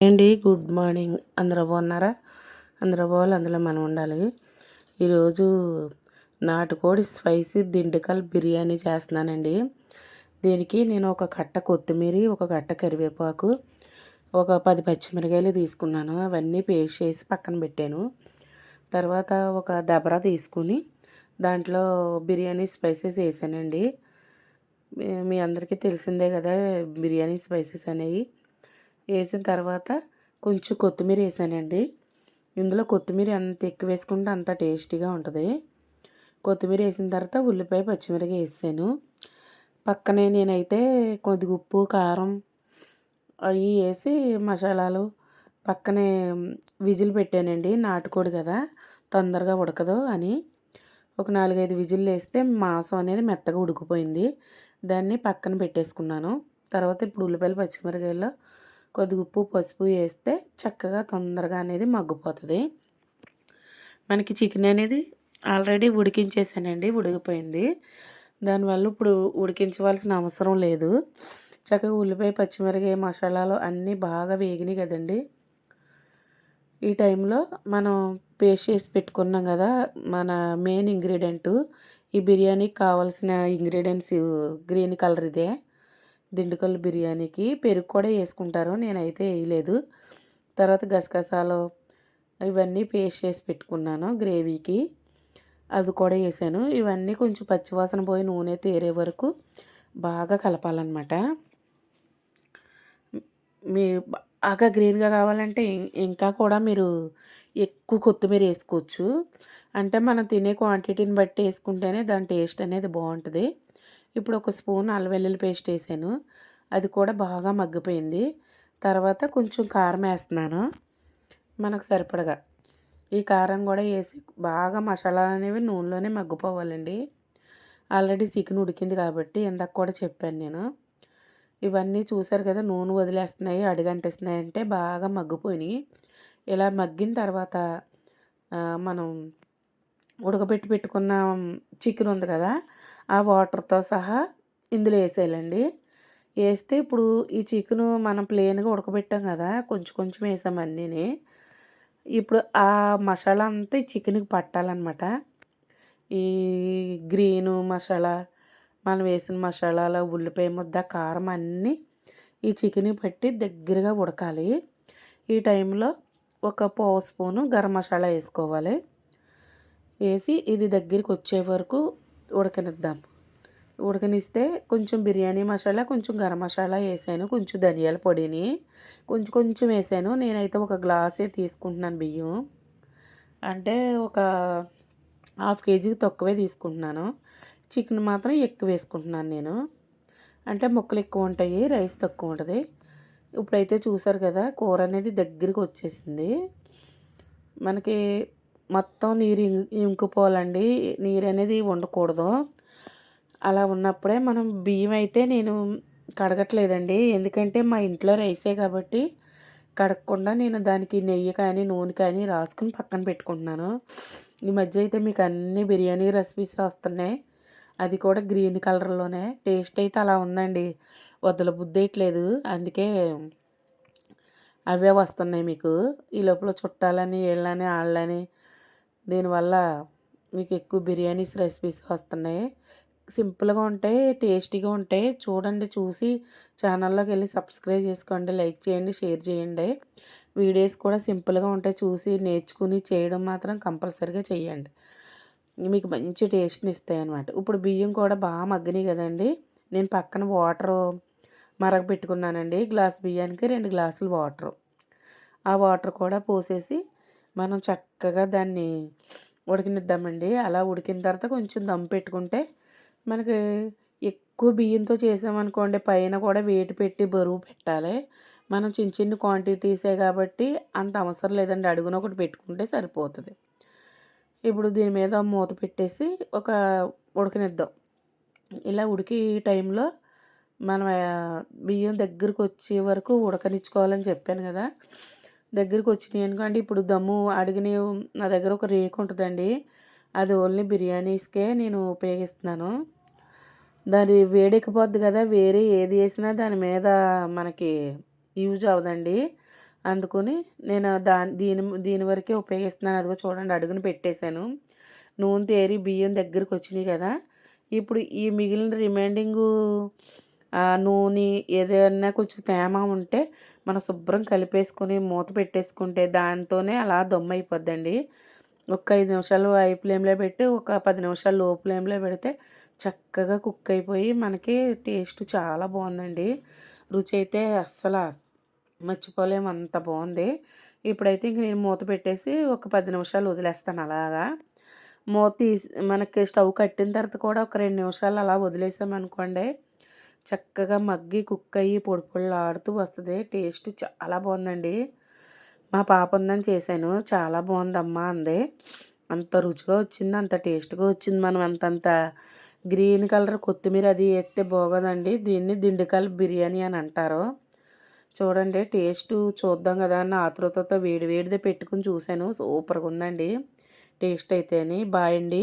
అండి good morning. అందరూ బాగున్నారా? అందరూ బాగాలి అందులో మనం ఉండాలి. ఈరోజు నాటుకోడి స్పైసీ దిండుకల్ బిర్యానీ చేస్తున్నానండి. దీనికి నేను ఒక కట్ట కొత్తిమీర ఒక కట్ట కరివేపాకు ఒక పది పచ్చిమిరకాయలు తీసుకున్నాను. అవన్నీ పేస్ట్ చేసి పక్కన పెట్టాను. తర్వాత ఒక దబరా తీసుకుని దాంట్లో బిర్యానీ స్పైసెస్ వేసానండి. మీ అందరికీ తెలిసిందే కదా బిర్యానీ స్పైసెస్ అనేవి. వేసిన తర్వాత కొంచెం కొత్తిమీర వేసానండి. ఇందులో కొత్తిమీర ఎంత ఎక్కువ వేసుకుంటే అంత టేస్టీగా ఉంటుంది. కొత్తిమీర వేసిన తర్వాత ఉల్లిపాయ పచ్చిమిరకాయ వేసాను. పక్కనే నేనైతే కొద్దిగా ఉప్పు కారం అవి వేసి మసాలాలు పక్కనే విజిల్ పెట్టానండి. నాటుకోడి కదా తొందరగా ఉడకదు అని. ఒక నాలుగైదు విజిల్లు వేస్తే మాంసం అనేది మెత్తగా ఉడికిపోయింది. దాన్ని పక్కన పెట్టేసుకున్నాను. తర్వాత ఇప్పుడు ఉల్లిపాయలు పచ్చిమిరకాయలు కొద్దిగా ఉప్పు పసుపు వేస్తే చక్కగా తొందరగా అనేది మగ్గిపోతుంది. మనకి చికెన్ అనేది ఆల్రెడీ ఉడికించేసానండి ఉడికిపోయింది. దానివల్ల ఇప్పుడు ఉడికించవలసిన అవసరం లేదు. చక్కగా ఉల్లిపాయ పచ్చిమిరకాయ మసాలాలు అన్నీ బాగా వేగినాయి కదండి. ఈ టైంలో మనం పేస్ట్ చేసి పెట్టుకున్నాం కదా మన మెయిన్ ఇంగ్రీడియంట్. ఈ బిర్యానీకి కావాల్సిన ఇంగ్రీడియంట్స్ గ్రీన్ కలర్ ఇదే. దిండుకల్ బిర్యానీకి పెరుగు కూడా వేసుకుంటారు. నేనైతే వేయలేదు. తర్వాత గసగసాలు ఇవన్నీ పేస్ట్ చేసి పెట్టుకున్నాను గ్రేవీకి. అది కూడా వేసాను. ఇవన్నీ కొంచెం పచ్చివాసన పోయి నూనె తేరే వరకు బాగా కలపాలన్నమాట. మీ బాగా గ్రీన్గా కావాలంటే ఇంకా కూడా మీరు ఎక్కువ కొత్తిమీర వేసుకోవచ్చు. అంటే మనం తినే క్వాంటిటీని బట్టి వేసుకుంటేనే దాని టేస్ట్ అనేది బాగుంటుంది. ఇప్పుడు ఒక స్పూన్ అల్లవెల్లుల్లి పేస్ట్ వేసాను. అది కూడా బాగా మగ్గిపోయింది. తర్వాత కొంచెం కారం వేస్తున్నాను. మనకు సరిపడగా. ఈ కారం కూడా వేసి బాగా మసాలాలు అనేవి నూనెలోనే మగ్గిపోవాలండి. ఆల్రెడీ చికెన్ ఉడికింది కాబట్టి ఇందాక కూడా చెప్పాను నేను. ఇవన్నీ చూసారు కదా నూనె వదిలేస్తున్నాయి అడిగంటిస్తున్నాయి అంటే బాగా మగ్గిపోయినాయి. ఇలా మగ్గిన తర్వాత మనం ఉడకబెట్టి పెట్టుకున్న చికెన్ ఉంది కదా ఆ వాటర్తో సహా ఇందులో వేసేయాలండి. వేస్తే ఇప్పుడు ఈ చికెను మనం ప్లెయిన్గా ఉడకబెట్టాం కదా కొంచెం కొంచెం వేసాం అన్నీని. ఇప్పుడు ఆ మసాలా అంతా ఈ చికెన్కి పట్టాలన్నమాట. ఈ గ్రీను మసాలా మనం వేసిన మసాలాలో ఉల్లిపాయ ముద్ద కారం అన్నీ ఈ చికెన్ పెట్టి దగ్గరగా ఉడకాలి. ఈ టైంలో ఒక పావు స్పూను గరం మసాలా వేసుకోవాలి. వేసి ఇది దగ్గరికి వచ్చే వరకు ఉడకనిద్దాం. ఉడకనిస్తే కొంచెం బిర్యానీ మసాలా కొంచెం గరం మసాలా వేసాను కొంచెం ధనియాల పొడిని కొంచెం కొంచెం వేసాను. నేనైతే ఒక గ్లాసే తీసుకుంటున్నాను బియ్యం. అంటే ఒక హాఫ్ కేజీకి తక్కువే తీసుకుంటున్నాను. చికెన్ మాత్రం ఎక్కువ వేసుకుంటున్నాను నేను. అంటే ముక్కలు ఎక్కువ ఉంటాయి రైస్ తక్కువ ఉంటుంది. ఇప్పుడైతే చూసారు కదా కూర అనేది దగ్గరికి వచ్చేసింది. మనకి మొత్తం నీరు ఇంకిపోవాలండి. నీరు అనేది ఉండకూడదు. అలా ఉన్నప్పుడే మనం బియ్యం అయితే నేను కడగట్లేదండి. ఎందుకంటే మా ఇంట్లో రైసే కాబట్టి కడగకుండా నేను దానికి నెయ్యి కానీ నూనె కానీ రాసుకుని పక్కన పెట్టుకుంటున్నాను. ఈ మధ్య అయితే మీకు అన్ని బిర్యానీ రెసిపీస్ వస్తున్నాయి. అది కూడా గ్రీన్ కలర్లోనే. టేస్ట్ అయితే అలా ఉందండి. వదల బుద్ధేయట్లేదు అందుకే అవే వస్తున్నాయి మీకు. ఈ లోపల చుట్టాలని వీళ్ళని వాళ్ళని దీనివల్ల మీకు ఎక్కువ బిర్యానీస్ రెసిపీస్ వస్తున్నాయి. సింపుల్గా ఉంటాయి టేస్టీగా ఉంటాయి చూడండి చూసి ఛానల్లోకి వెళ్ళి సబ్స్క్రైబ్ చేసుకోండి లైక్ చేయండి షేర్ చేయండి. వీడియోస్ కూడా సింపుల్గా ఉంటాయి చూసి నేర్చుకుని చేయడం మాత్రం కంపల్సరీగా చేయండి. మీకు మంచి టేస్ట్ని ఇస్తాయి అనమాట ఇప్పుడు బియ్యం కూడా బాగా మగ్గినాయి కదండి. నేను పక్కన వాటర్ మరగ పెట్టుకున్నానండి. గ్లాస్ బియ్యానికి రెండు గ్లాసులు వాటర్. ఆ వాటర్ కూడా పోసేసి మనం చక్కగా దాన్ని ఉడికినిద్దామండి. అలా ఉడికిన తర్వాత కొంచెం దమ్ పెట్టుకుంటే మనకి ఎక్కువ బియ్యంతో చేసామనుకోండి పైన కూడా వేటి పెట్టి బరువు పెట్టాలి. మనం చిన్న చిన్న క్వాంటిటీసే కాబట్టి అంత అవసరం లేదండి. అడుగున ఒకటి పెట్టుకుంటే సరిపోతుంది. ఇప్పుడు దీని మీద మూత పెట్టేసి ఒక ఉడకనిద్దాం. ఇలా ఉడికి టైంలో మనం బియ్యం దగ్గరకు వచ్చే వరకు ఉడకనిచ్చుకోవాలని చెప్పాను కదా. దగ్గరికి వచ్చినాయి అనుకోండి ఇప్పుడు దమ్ము అడిగిన నా దగ్గర ఒక రేకు ఉంటుందండి. అది ఓన్లీ బిర్యానీస్కే నేను ఉపయోగిస్తున్నాను. దాని వేడెక్కిపోద్ది కదా వేరే ఏది వేసినా దాని మీద మనకి యూజ్ అవ్వదండి. అందుకొని నేను దాని దీని దీని వరకే ఉపయోగిస్తున్నాను. అదిగో చూడండి అడుగును పెట్టేశాను. నూనె తేరి బియ్యం దగ్గరికి వచ్చినాయి కదా. ఇప్పుడు ఈ మిగిలిన రిమైండింగు నూనె ఏదైనా కొంచెం తేమ ఉంటే మనం శుభ్రం కలిపేసుకొని మూత పెట్టేసుకుంటే దాంతోనే అలా దమ్ అయిపోద్దండి. ఒక ఐదు నిమిషాలు హై ఫ్లేమ్లో పెట్టి ఒక పది నిమిషాలు లో ఫ్లేమ్లో పెడితే చక్కగా కుక్ అయిపోయి మనకి టేస్ట్ చాలా బాగుందండి. రుచి అయితే అస్సలు మర్చిపోలేము అంత బాగుంది. ఇప్పుడైతే ఇంక నేను మూత పెట్టేసి ఒక పది నిమిషాలు వదిలేస్తాను అలాగా. మూత తీసి మనకి స్టవ్ కట్టిన తర్వాత కూడా ఒక రెండు నిమిషాలు అలా వదిలేసామనుకోండి చక్కగా మగ్గి కుక్ అయ్యి పొడి పొడిలాడుతూ వస్తుంది. టేస్ట్ చాలా బాగుందండి. మా పాప ఉందని చేశాను. చాలా బాగుందమ్మా అంది. అంత రుచిగా వచ్చింది అంత టేస్ట్గా వచ్చింది మనం. అంతంత గ్రీన్ కలర్ కొత్తిమీర అది వేస్తే బాగోదండి. దీన్ని దిండుకల్ బిర్యానీ అని అంటారు. చూడండి టేస్ట్ చూద్దాం కదా అన్న ఆతృతతో వేడి వేడిదే పెట్టుకుని చూశాను. సూపర్గా ఉందండి. టేస్ట్ అయితేని. బాయ్ అండి.